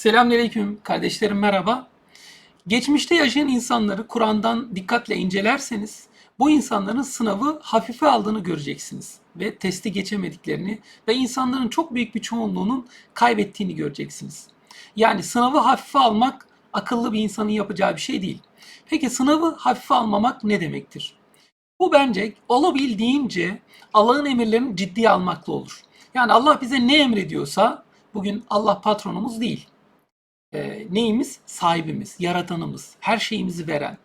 Selamünaleyküm kardeşlerim merhaba. Geçmişte yaşayan insanları Kur'an'dan dikkatle incelerseniz bu insanların sınavı hafife aldığını göreceksiniz ve testi geçemediklerini ve insanların çok büyük bir çoğunluğunun kaybettiğini göreceksiniz. Yani sınavı hafife almak akıllı bir insanın yapacağı bir şey değil. Peki sınavı hafife almamak ne demektir? Bu bence olabildiğince Allah'ın emirlerini ciddiye almakla olur. Yani Allah bize ne emrediyorsa bugün Allah patronumuz değil. Ee, neyimiz? Sahibimiz, yaratanımız, her şeyimizi veren.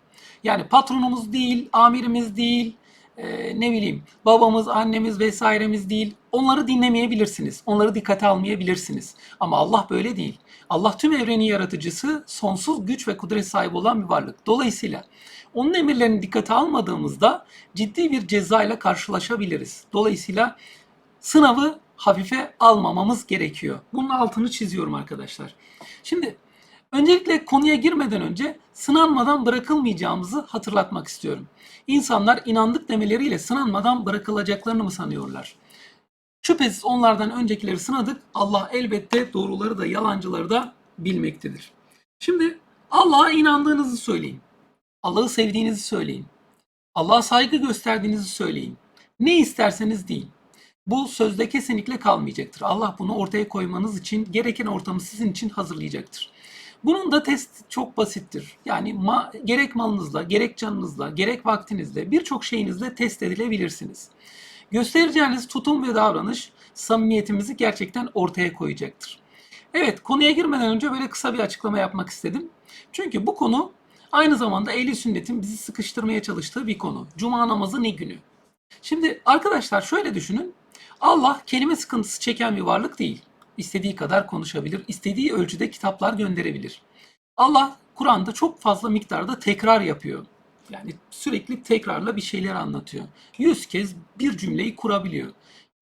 Yani patronumuz değil, amirimiz değil, e, ne bileyim babamız, annemiz vesairemiz değil. Onları dinlemeyebilirsiniz. Onları dikkate almayabilirsiniz. Ama Allah böyle değil. Allah tüm evrenin yaratıcısı, sonsuz güç ve kudret sahibi olan bir varlık. Dolayısıyla onun emirlerini dikkate almadığımızda ciddi bir ceza ile karşılaşabiliriz. Dolayısıyla sınavı hafife almamamız gerekiyor. Bunun altını çiziyorum arkadaşlar. Şimdi öncelikle konuya girmeden önce sınanmadan bırakılmayacağımızı hatırlatmak istiyorum. İnsanlar inandık demeleriyle sınanmadan bırakılacaklarını mı sanıyorlar? Şüphesiz onlardan öncekileri sınadık. Allah elbette doğruları da yalancıları da bilmektedir. Şimdi Allah'a inandığınızı söyleyin. Allah'ı sevdiğinizi söyleyin. Allah'a saygı gösterdiğinizi söyleyin. Ne isterseniz deyin. Bu sözde kesinlikle kalmayacaktır. Allah bunu ortaya koymanız için gereken ortamı sizin için hazırlayacaktır. Bunun da test çok basittir. Yani ma gerek malınızla, gerek canınızla, gerek vaktinizle, birçok şeyinizle test edilebilirsiniz. Göstereceğiniz tutum ve davranış samimiyetimizi gerçekten ortaya koyacaktır. Evet, konuya girmeden önce böyle kısa bir açıklama yapmak istedim. Çünkü bu konu aynı zamanda ehli sünnetin bizi sıkıştırmaya çalıştığı bir konu. Cuma namazı ne günü? Şimdi arkadaşlar şöyle düşünün. Allah kelime sıkıntısı çeken bir varlık değil. İstediği kadar konuşabilir, istediği ölçüde kitaplar gönderebilir. Allah Kur'an'da çok fazla miktarda tekrar yapıyor. Yani sürekli tekrarla bir şeyler anlatıyor. 100 kez bir cümleyi kurabiliyor.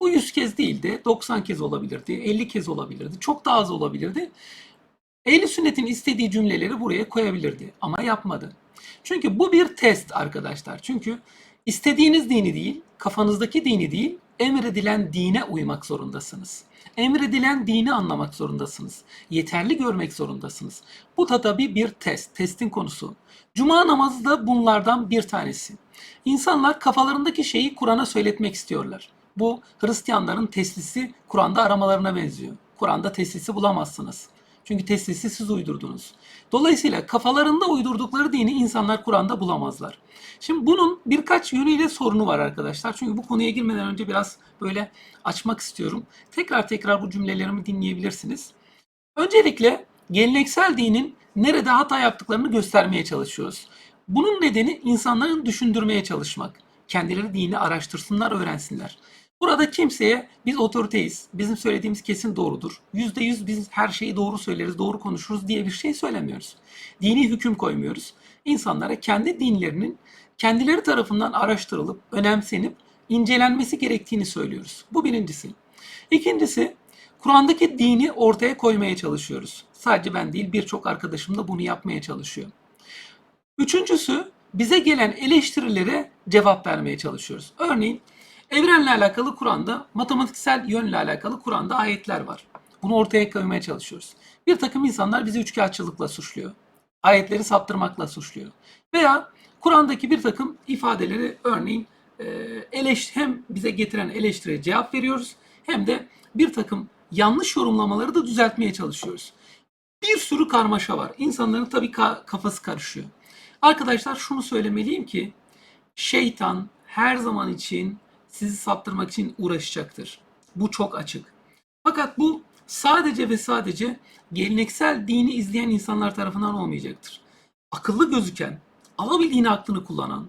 Bu 100 kez değil de 90 kez olabilirdi, 50 kez olabilirdi, çok daha az olabilirdi. Ehli sünnetin istediği cümleleri buraya koyabilirdi ama yapmadı. Çünkü bu bir test arkadaşlar. Çünkü istediğiniz dini değil, kafanızdaki dini değil, emredilen dine uymak zorundasınız. Emredilen dini anlamak zorundasınız. Yeterli görmek zorundasınız. Bu da tabii bir test, testin konusu. Cuma namazı da bunlardan bir tanesi. İnsanlar kafalarındaki şeyi Kur'an'a söyletmek istiyorlar. Bu Hristiyanların teslisi Kur'an'da aramalarına benziyor. Kur'an'da teslisi bulamazsınız. Çünkü teslisi siz uydurdunuz. Dolayısıyla kafalarında uydurdukları dini insanlar Kur'an'da bulamazlar. Şimdi bunun birkaç yönüyle sorunu var arkadaşlar. Çünkü bu konuya girmeden önce biraz böyle açmak istiyorum. Tekrar tekrar bu cümlelerimi dinleyebilirsiniz. Öncelikle geleneksel dinin nerede hata yaptıklarını göstermeye çalışıyoruz. Bunun nedeni insanların düşündürmeye çalışmak. Kendileri dini araştırsınlar, öğrensinler. Burada kimseye biz otoriteyiz, bizim söylediğimiz kesin doğrudur, yüzde yüz biz her şeyi doğru söyleriz, doğru konuşuruz diye bir şey söylemiyoruz. Dini hüküm koymuyoruz. İnsanlara kendi dinlerinin kendileri tarafından araştırılıp, önemsenip, incelenmesi gerektiğini söylüyoruz. Bu birincisi. İkincisi, Kur'an'daki dini ortaya koymaya çalışıyoruz. Sadece ben değil birçok arkadaşım da bunu yapmaya çalışıyor. Üçüncüsü, bize gelen eleştirilere cevap vermeye çalışıyoruz. Örneğin Evrenle alakalı Kur'an'da, matematiksel yönle alakalı Kur'an'da ayetler var. Bunu ortaya koymaya çalışıyoruz. Bir takım insanlar bizi üçkağıtçılıkla suçluyor. Ayetleri saptırmakla suçluyor. Veya Kur'an'daki bir takım ifadeleri örneğin e, eleş, hem bize getiren eleştiriye cevap veriyoruz hem de bir takım yanlış yorumlamaları da düzeltmeye çalışıyoruz. Bir sürü karmaşa var. İnsanların tabii kafası karışıyor. Arkadaşlar şunu söylemeliyim ki şeytan her zaman için sizi saptırmak için uğraşacaktır. Bu çok açık. Fakat bu sadece ve sadece geleneksel dini izleyen insanlar tarafından olmayacaktır. Akıllı gözüken, alabildiğini aklını kullanan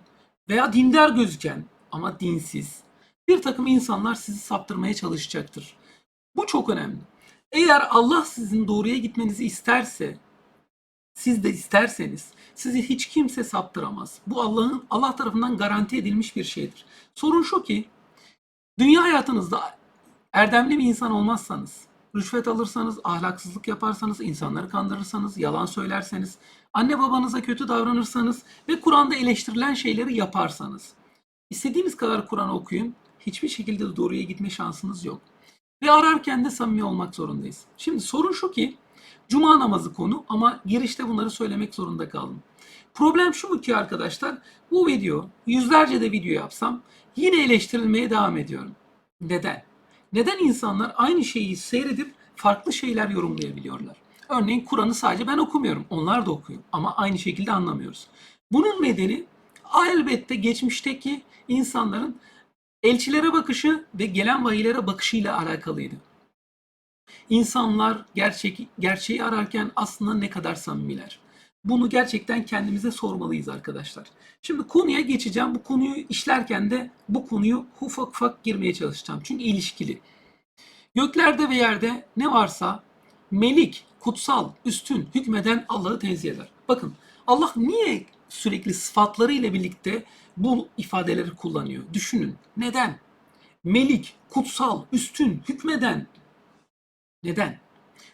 veya dindar gözüken ama dinsiz bir takım insanlar sizi saptırmaya çalışacaktır. Bu çok önemli. Eğer Allah sizin doğruya gitmenizi isterse, siz de isterseniz sizi hiç kimse saptıramaz. Bu Allah'ın Allah tarafından garanti edilmiş bir şeydir. Sorun şu ki Dünya hayatınızda erdemli bir insan olmazsanız, rüşvet alırsanız, ahlaksızlık yaparsanız, insanları kandırırsanız, yalan söylerseniz, anne babanıza kötü davranırsanız ve Kur'an'da eleştirilen şeyleri yaparsanız, istediğiniz kadar Kur'an okuyun, hiçbir şekilde doğruya gitme şansınız yok. Ve ararken de samimi olmak zorundayız. Şimdi sorun şu ki, Cuma namazı konu ama girişte bunları söylemek zorunda kaldım. Problem şu mu ki arkadaşlar? Bu video yüzlerce de video yapsam yine eleştirilmeye devam ediyorum. Neden? Neden insanlar aynı şeyi seyredip farklı şeyler yorumlayabiliyorlar? Örneğin Kur'an'ı sadece ben okumuyorum. Onlar da okuyor ama aynı şekilde anlamıyoruz. Bunun nedeni elbette geçmişteki insanların elçilere bakışı ve gelen vahiylere bakışıyla alakalıydı. İnsanlar gerçek, gerçeği ararken aslında ne kadar samimiler. Bunu gerçekten kendimize sormalıyız arkadaşlar. Şimdi konuya geçeceğim. Bu konuyu işlerken de bu konuyu ufak ufak girmeye çalışacağım. Çünkü ilişkili. Göklerde ve yerde ne varsa melik, kutsal, üstün, hükmeden Allah'ı tenzih eder. Bakın Allah niye sürekli sıfatları ile birlikte bu ifadeleri kullanıyor? Düşünün. Neden? Melik, kutsal, üstün, hükmeden. Neden?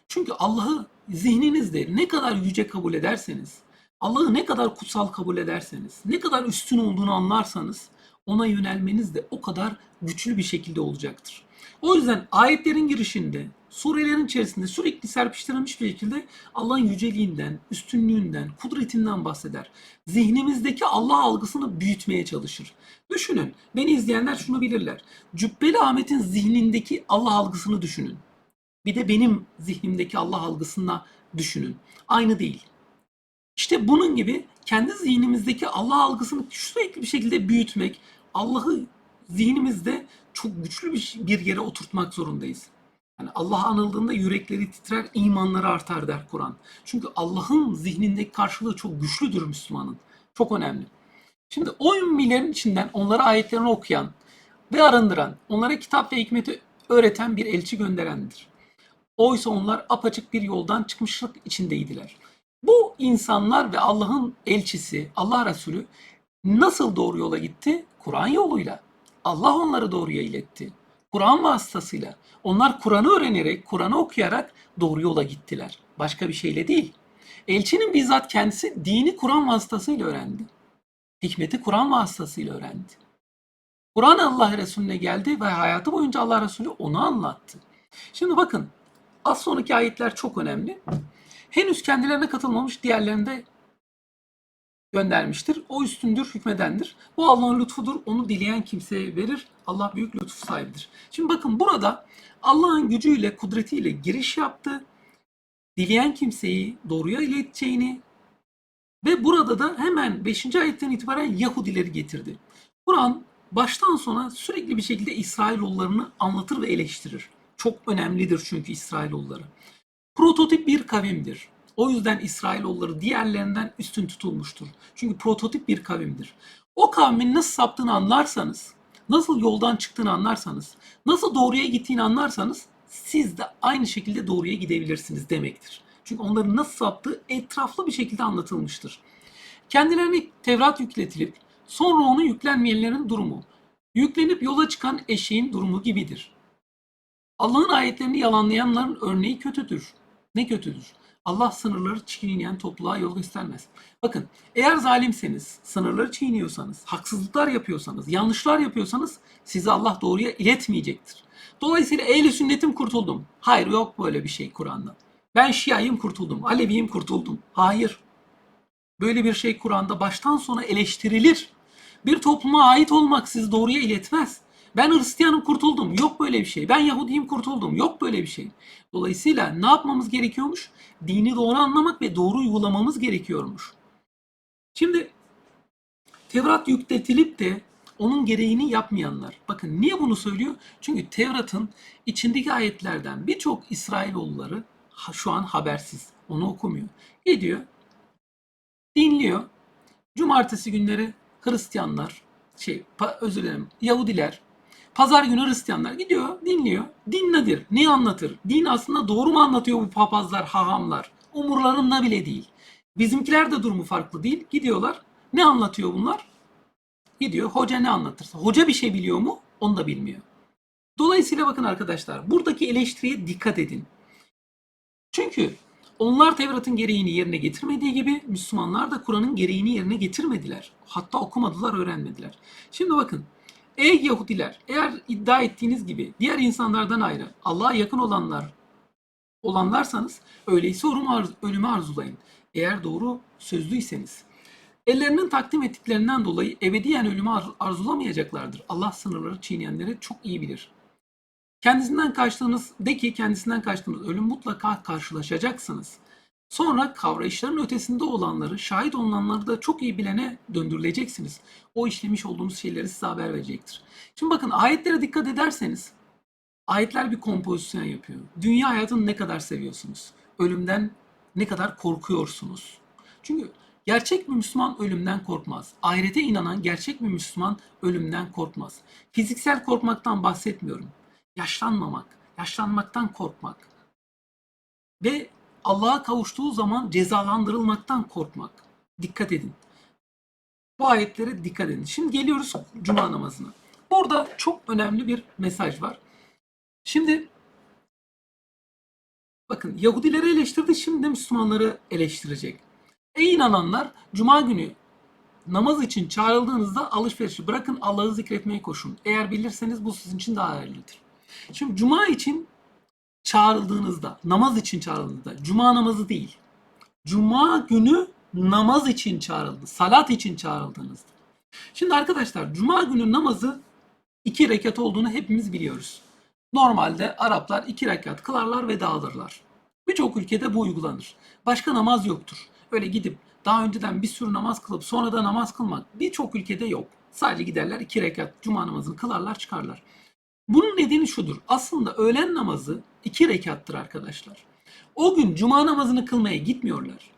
Çünkü Allah'ı zihninizde ne kadar yüce kabul ederseniz, Allah'ı ne kadar kutsal kabul ederseniz, ne kadar üstün olduğunu anlarsanız ona yönelmeniz de o kadar güçlü bir şekilde olacaktır. O yüzden ayetlerin girişinde, surelerin içerisinde sürekli serpiştirilmiş bir şekilde Allah'ın yüceliğinden, üstünlüğünden, kudretinden bahseder. Zihnimizdeki Allah algısını büyütmeye çalışır. Düşünün, beni izleyenler şunu bilirler. Cübbeli Ahmet'in zihnindeki Allah algısını düşünün. Bir de benim zihnimdeki Allah algısına düşünün. Aynı değil. İşte bunun gibi kendi zihnimizdeki Allah algısını sürekli bir şekilde büyütmek, Allah'ı zihnimizde çok güçlü bir, yere oturtmak zorundayız. Yani Allah anıldığında yürekleri titrer, imanları artar der Kur'an. Çünkü Allah'ın zihnindeki karşılığı çok güçlüdür Müslümanın. Çok önemli. Şimdi o ümmilerin içinden onlara ayetlerini okuyan ve arındıran, onlara kitap ve hikmeti öğreten bir elçi gönderendir. Oysa onlar apaçık bir yoldan çıkmışlık içindeydiler. Bu insanlar ve Allah'ın elçisi, Allah Resulü nasıl doğru yola gitti? Kur'an yoluyla. Allah onları doğruya iletti. Kur'an vasıtasıyla. Onlar Kur'an'ı öğrenerek, Kur'an'ı okuyarak doğru yola gittiler. Başka bir şeyle değil. Elçinin bizzat kendisi dini Kur'an vasıtasıyla öğrendi. Hikmeti Kur'an vasıtasıyla öğrendi. Kur'an Allah Resulüne geldi ve hayatı boyunca Allah Resulü onu anlattı. Şimdi bakın az sonraki ayetler çok önemli. Henüz kendilerine katılmamış diğerlerinde göndermiştir. O üstündür, hükmedendir. Bu Allah'ın lütfudur. Onu dileyen kimseye verir. Allah büyük lütuf sahibidir. Şimdi bakın burada Allah'ın gücüyle, kudretiyle giriş yaptı. Dileyen kimseyi doğruya ileteceğini ve burada da hemen 5. ayetten itibaren Yahudileri getirdi. Kur'an baştan sona sürekli bir şekilde İsrailoğullarını anlatır ve eleştirir. Çok önemlidir çünkü İsrailoğulları. Prototip bir kavimdir. O yüzden İsrailoğulları diğerlerinden üstün tutulmuştur. Çünkü prototip bir kavimdir. O kavmin nasıl saptığını anlarsanız, nasıl yoldan çıktığını anlarsanız, nasıl doğruya gittiğini anlarsanız siz de aynı şekilde doğruya gidebilirsiniz demektir. Çünkü onların nasıl saptığı etraflı bir şekilde anlatılmıştır. Kendilerine Tevrat yükletilip sonra onu yüklenmeyenlerin durumu, yüklenip yola çıkan eşeğin durumu gibidir. Allah'ın ayetlerini yalanlayanların örneği kötüdür. Ne kötüdür? Allah sınırları çiğneyen topluluğa yol göstermez. Bakın eğer zalimseniz, sınırları çiğniyorsanız, haksızlıklar yapıyorsanız, yanlışlar yapıyorsanız sizi Allah doğruya iletmeyecektir. Dolayısıyla ehli sünnetim kurtuldum. Hayır yok böyle bir şey Kur'an'da. Ben Şia'yım kurtuldum, Aleviyim kurtuldum. Hayır. Böyle bir şey Kur'an'da baştan sona eleştirilir. Bir topluma ait olmak sizi doğruya iletmez. Ben Hristiyanım kurtuldum. Yok böyle bir şey. Ben Yahudiyim kurtuldum. Yok böyle bir şey. Dolayısıyla ne yapmamız gerekiyormuş? Dini doğru anlamak ve doğru uygulamamız gerekiyormuş. Şimdi Tevrat yükletilip de onun gereğini yapmayanlar. Bakın niye bunu söylüyor? Çünkü Tevrat'ın içindeki ayetlerden birçok İsrailoğulları şu an habersiz. Onu okumuyor. Gidiyor, dinliyor. Cumartesi günleri Hristiyanlar, şey özür dilerim Yahudiler, Pazar günü Hristiyanlar gidiyor, dinliyor. Din nedir? Ne anlatır? Din aslında doğru mu anlatıyor bu papazlar, hahamlar? Umurlarında bile değil. Bizimkiler de durumu farklı değil. Gidiyorlar. Ne anlatıyor bunlar? Gidiyor. Hoca ne anlatırsa. Hoca bir şey biliyor mu? Onu da bilmiyor. Dolayısıyla bakın arkadaşlar buradaki eleştiriye dikkat edin. Çünkü onlar Tevrat'ın gereğini yerine getirmediği gibi Müslümanlar da Kur'an'ın gereğini yerine getirmediler. Hatta okumadılar, öğrenmediler. Şimdi bakın Ey Yahudiler eğer iddia ettiğiniz gibi diğer insanlardan ayrı Allah'a yakın olanlar olanlarsanız öyleyse ölümü arzulayın. Eğer doğru sözlüyseniz. Ellerinin takdim ettiklerinden dolayı ebediyen ölümü ar- arzulamayacaklardır. Allah sınırları çiğneyenleri çok iyi bilir. Kendisinden kaçtığınız, de ki kendisinden kaçtığınız ölüm mutlaka karşılaşacaksınız. Sonra kavrayışların ötesinde olanları, şahit olunanları da çok iyi bilene döndürüleceksiniz. O işlemiş olduğunuz şeyleri size haber verecektir. Şimdi bakın ayetlere dikkat ederseniz, ayetler bir kompozisyon yapıyor. Dünya hayatını ne kadar seviyorsunuz? Ölümden ne kadar korkuyorsunuz? Çünkü gerçek bir Müslüman ölümden korkmaz. Ahirete inanan gerçek bir Müslüman ölümden korkmaz. Fiziksel korkmaktan bahsetmiyorum. Yaşlanmamak, yaşlanmaktan korkmak ve Allah'a kavuştuğu zaman cezalandırılmaktan korkmak. Dikkat edin. Bu ayetlere dikkat edin. Şimdi geliyoruz cuma namazına. Burada çok önemli bir mesaj var. Şimdi bakın Yahudileri eleştirdi şimdi Müslümanları eleştirecek. Ey inananlar cuma günü namaz için çağrıldığınızda alışverişi bırakın Allah'ı zikretmeye koşun. Eğer bilirseniz bu sizin için daha hayırlıdır. Şimdi cuma için çağrıldığınızda, namaz için çağrıldığınızda, cuma namazı değil. Cuma günü namaz için çağrıldı, salat için çağrıldığınızda. Şimdi arkadaşlar cuma günü namazı iki rekat olduğunu hepimiz biliyoruz. Normalde Araplar iki rekat kılarlar ve dağılırlar. Birçok ülkede bu uygulanır. Başka namaz yoktur. Öyle gidip daha önceden bir sürü namaz kılıp sonra da namaz kılmak birçok ülkede yok. Sadece giderler iki rekat cuma namazını kılarlar çıkarlar. Bunun nedeni şudur. Aslında öğlen namazı iki rekattır arkadaşlar. O gün cuma namazını kılmaya gitmiyorlar.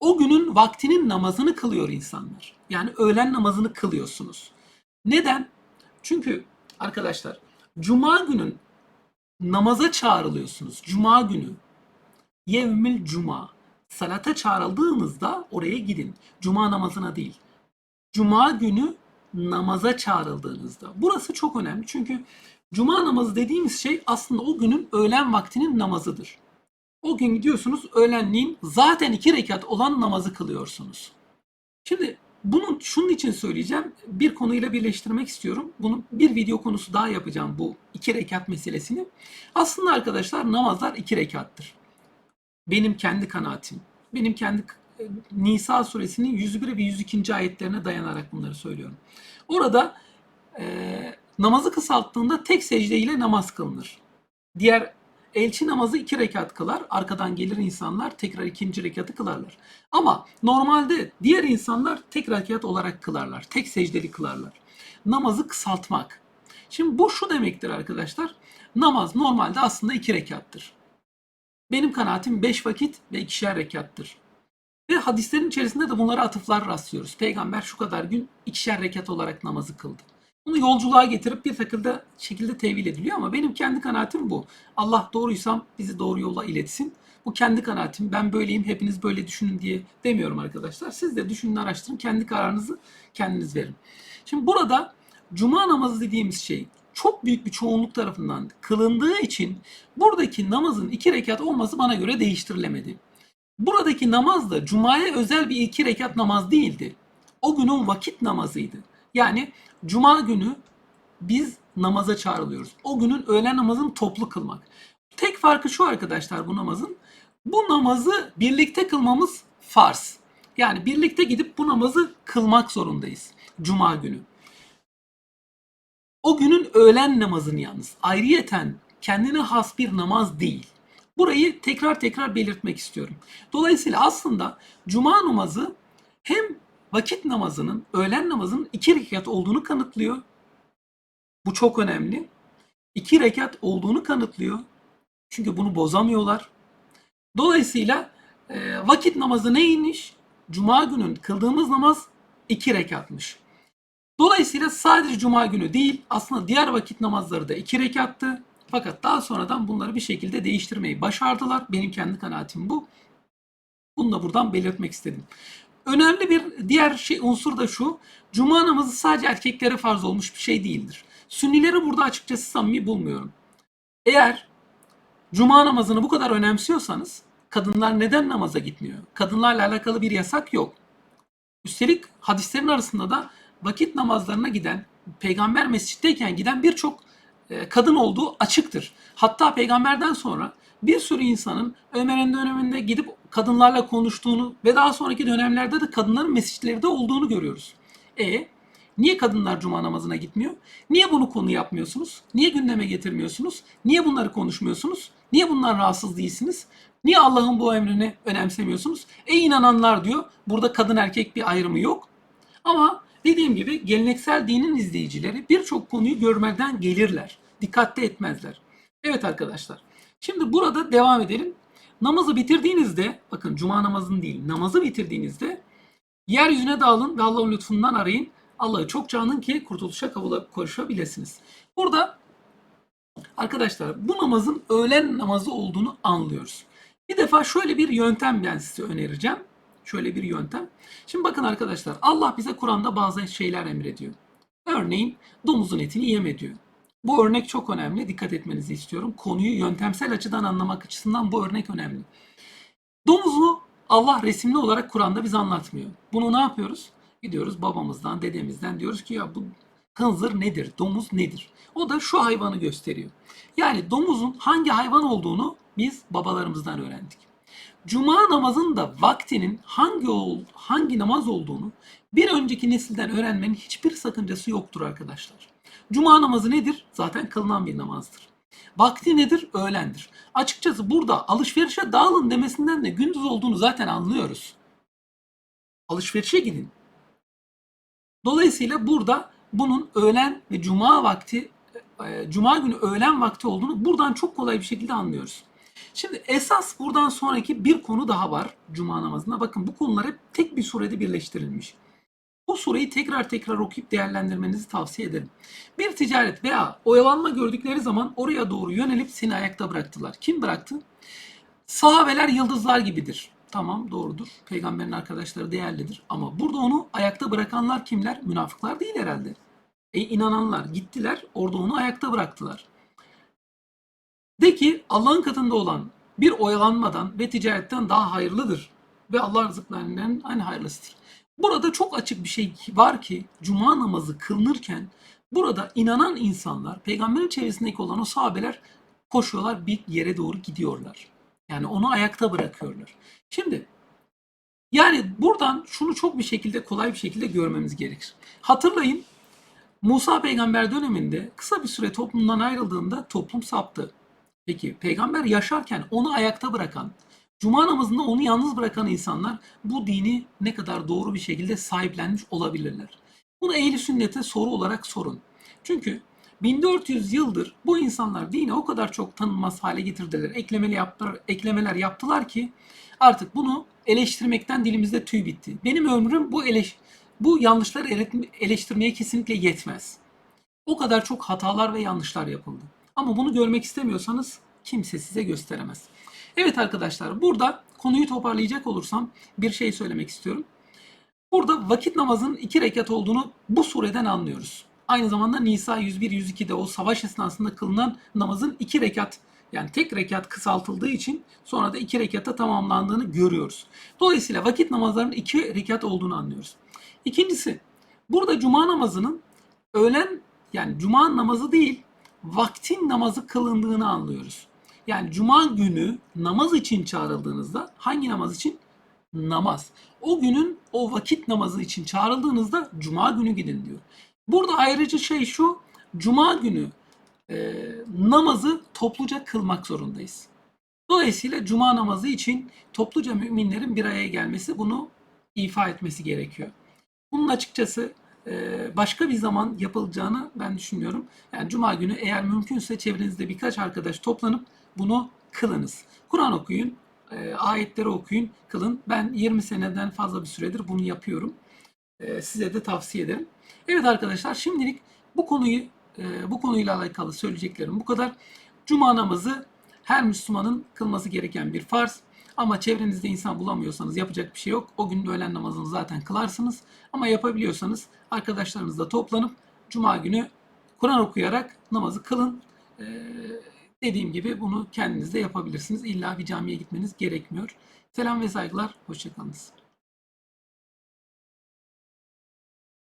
O günün vaktinin namazını kılıyor insanlar. Yani öğlen namazını kılıyorsunuz. Neden? Çünkü arkadaşlar cuma günün namaza çağrılıyorsunuz. Cuma günü yevmil cuma salata çağrıldığınızda oraya gidin. Cuma namazına değil. Cuma günü namaza çağrıldığınızda. Burası çok önemli çünkü cuma namazı dediğimiz şey aslında o günün öğlen vaktinin namazıdır. O gün gidiyorsunuz öğlenliğin zaten iki rekat olan namazı kılıyorsunuz. Şimdi bunu şunun için söyleyeceğim. Bir konuyla birleştirmek istiyorum. Bunu bir video konusu daha yapacağım bu iki rekat meselesini. Aslında arkadaşlar namazlar iki rekattır. Benim kendi kanaatim. Benim kendi e, Nisa suresinin 101 ve 102. ayetlerine dayanarak bunları söylüyorum. Orada e, namazı kısalttığında tek secde ile namaz kılınır. Diğer elçi namazı iki rekat kılar. Arkadan gelir insanlar tekrar ikinci rekatı kılarlar. Ama normalde diğer insanlar tek rekat olarak kılarlar. Tek secdeli kılarlar. Namazı kısaltmak. Şimdi bu şu demektir arkadaşlar. Namaz normalde aslında iki rekattır. Benim kanaatim beş vakit ve ikişer rekattır. Ve hadislerin içerisinde de bunlara atıflar rastlıyoruz. Peygamber şu kadar gün ikişer rekat olarak namazı kıldı. Bunu yolculuğa getirip bir şekilde, şekilde tevil ediliyor ama benim kendi kanaatim bu. Allah doğruysam bizi doğru yola iletsin. Bu kendi kanaatim. Ben böyleyim, hepiniz böyle düşünün diye demiyorum arkadaşlar. Siz de düşünün, araştırın, kendi kararınızı kendiniz verin. Şimdi burada cuma namazı dediğimiz şey çok büyük bir çoğunluk tarafından kılındığı için buradaki namazın iki rekat olması bana göre değiştirilemedi. Buradaki namaz da cumaya özel bir iki rekat namaz değildi. O günün vakit namazıydı. Yani cuma günü biz namaza çağrılıyoruz. O günün öğlen namazını toplu kılmak. Tek farkı şu arkadaşlar bu namazın. Bu namazı birlikte kılmamız farz. Yani birlikte gidip bu namazı kılmak zorundayız. Cuma günü. O günün öğlen namazını yalnız ayrıyeten kendine has bir namaz değil. Burayı tekrar tekrar belirtmek istiyorum. Dolayısıyla aslında cuma namazı hem vakit namazının, öğlen namazının iki rekat olduğunu kanıtlıyor. Bu çok önemli. İki rekat olduğunu kanıtlıyor. Çünkü bunu bozamıyorlar. Dolayısıyla e, vakit namazı neymiş? Cuma günün kıldığımız namaz iki rekatmış. Dolayısıyla sadece cuma günü değil aslında diğer vakit namazları da iki rekattı. Fakat daha sonradan bunları bir şekilde değiştirmeyi başardılar. Benim kendi kanaatim bu. Bunu da buradan belirtmek istedim. Önemli bir diğer şey unsur da şu. Cuma namazı sadece erkeklere farz olmuş bir şey değildir. Sünnileri burada açıkçası samimi bulmuyorum. Eğer cuma namazını bu kadar önemsiyorsanız kadınlar neden namaza gitmiyor? Kadınlarla alakalı bir yasak yok. Üstelik hadislerin arasında da vakit namazlarına giden, peygamber mescitteyken giden birçok e, kadın olduğu açıktır. Hatta peygamberden sonra bir sürü insanın Ömer'in döneminde gidip kadınlarla konuştuğunu ve daha sonraki dönemlerde de kadınların mescitleri de olduğunu görüyoruz. E niye kadınlar cuma namazına gitmiyor? Niye bunu konu yapmıyorsunuz? Niye gündeme getirmiyorsunuz? Niye bunları konuşmuyorsunuz? Niye bundan rahatsız değilsiniz? Niye Allah'ın bu emrini önemsemiyorsunuz? Ey inananlar diyor. Burada kadın erkek bir ayrımı yok. Ama dediğim gibi geleneksel dinin izleyicileri birçok konuyu görmeden gelirler. Dikkatte etmezler. Evet arkadaşlar. Şimdi burada devam edelim. Namazı bitirdiğinizde, bakın cuma namazını değil, namazı bitirdiğinizde yeryüzüne dağılın ve Allah'ın lütfundan arayın. Allah'ı çok canın ki kurtuluşa kavuşabilirsiniz. Burada arkadaşlar bu namazın öğlen namazı olduğunu anlıyoruz. Bir defa şöyle bir yöntem ben size önereceğim. Şöyle bir yöntem. Şimdi bakın arkadaşlar Allah bize Kur'an'da bazı şeyler emrediyor. Örneğin domuzun etini yeme diyor. Bu örnek çok önemli. Dikkat etmenizi istiyorum. Konuyu yöntemsel açıdan anlamak açısından bu örnek önemli. Domuzu Allah resimli olarak Kur'an'da bize anlatmıyor. Bunu ne yapıyoruz? Gidiyoruz babamızdan, dedemizden diyoruz ki ya bu hınzır nedir, domuz nedir? O da şu hayvanı gösteriyor. Yani domuzun hangi hayvan olduğunu biz babalarımızdan öğrendik. Cuma namazının da vaktinin hangi ol, hangi namaz olduğunu bir önceki nesilden öğrenmenin hiçbir sakıncası yoktur arkadaşlar. Cuma namazı nedir? Zaten kılınan bir namazdır. Vakti nedir? Öğlendir. Açıkçası burada alışverişe dağılın demesinden de gündüz olduğunu zaten anlıyoruz. Alışverişe gidin. Dolayısıyla burada bunun öğlen ve cuma vakti, e, cuma günü öğlen vakti olduğunu buradan çok kolay bir şekilde anlıyoruz. Şimdi esas buradan sonraki bir konu daha var cuma namazında. Bakın bu konular hep tek bir surede birleştirilmiş. Bu sureyi tekrar tekrar okuyup değerlendirmenizi tavsiye ederim. Bir ticaret veya oyalanma gördükleri zaman oraya doğru yönelip seni ayakta bıraktılar. Kim bıraktı? Sahabeler yıldızlar gibidir. Tamam doğrudur. Peygamberin arkadaşları değerlidir. Ama burada onu ayakta bırakanlar kimler? Münafıklar değil herhalde. E inananlar gittiler orada onu ayakta bıraktılar. De ki Allah'ın katında olan bir oyalanmadan ve ticaretten daha hayırlıdır. Ve Allah rızıklarından en hayırlısıdır. Burada çok açık bir şey var ki cuma namazı kılınırken burada inanan insanlar, peygamberin çevresindeki olan o sahabeler koşuyorlar bir yere doğru gidiyorlar. Yani onu ayakta bırakıyorlar. Şimdi yani buradan şunu çok bir şekilde kolay bir şekilde görmemiz gerekir. Hatırlayın Musa peygamber döneminde kısa bir süre toplumdan ayrıldığında toplum saptı. Peki peygamber yaşarken onu ayakta bırakan, cuma namazında onu yalnız bırakan insanlar bu dini ne kadar doğru bir şekilde sahiplenmiş olabilirler. Bunu ehli sünnete soru olarak sorun. Çünkü 1400 yıldır bu insanlar dini o kadar çok tanınmaz hale getirdiler, eklemeli yaptılar, eklemeler yaptılar ki artık bunu eleştirmekten dilimizde tüy bitti. Benim ömrüm bu eleş bu yanlışları eleştirmeye kesinlikle yetmez. O kadar çok hatalar ve yanlışlar yapıldı. Ama bunu görmek istemiyorsanız kimse size gösteremez. Evet arkadaşlar burada konuyu toparlayacak olursam bir şey söylemek istiyorum. Burada vakit namazının iki rekat olduğunu bu sureden anlıyoruz. Aynı zamanda Nisa 101-102'de o savaş esnasında kılınan namazın iki rekat yani tek rekat kısaltıldığı için sonra da iki rekata tamamlandığını görüyoruz. Dolayısıyla vakit namazlarının iki rekat olduğunu anlıyoruz. İkincisi burada cuma namazının öğlen yani cuma namazı değil vaktin namazı kılındığını anlıyoruz. Yani cuma günü namaz için çağrıldığınızda hangi namaz için? Namaz. O günün o vakit namazı için çağrıldığınızda cuma günü gidin diyor. Burada ayrıca şey şu, cuma günü e, namazı topluca kılmak zorundayız. Dolayısıyla cuma namazı için topluca müminlerin bir araya gelmesi bunu ifa etmesi gerekiyor. Bunun açıkçası e, başka bir zaman yapılacağını ben düşünüyorum. Yani cuma günü eğer mümkünse çevrenizde birkaç arkadaş toplanıp bunu kılınız. Kur'an okuyun, e, ayetleri okuyun, kılın. Ben 20 seneden fazla bir süredir bunu yapıyorum. E, size de tavsiye ederim. Evet arkadaşlar şimdilik bu konuyu bu konuyla alakalı söyleyeceklerim bu kadar. Cuma namazı her Müslümanın kılması gereken bir farz. Ama çevrenizde insan bulamıyorsanız yapacak bir şey yok. O gün öğlen namazını zaten kılarsınız. Ama yapabiliyorsanız arkadaşlarınızla toplanıp Cuma günü Kur'an okuyarak namazı kılın. Ee, dediğim gibi bunu kendiniz de yapabilirsiniz. İlla bir camiye gitmeniz gerekmiyor. Selam ve saygılar. Hoşçakalınız.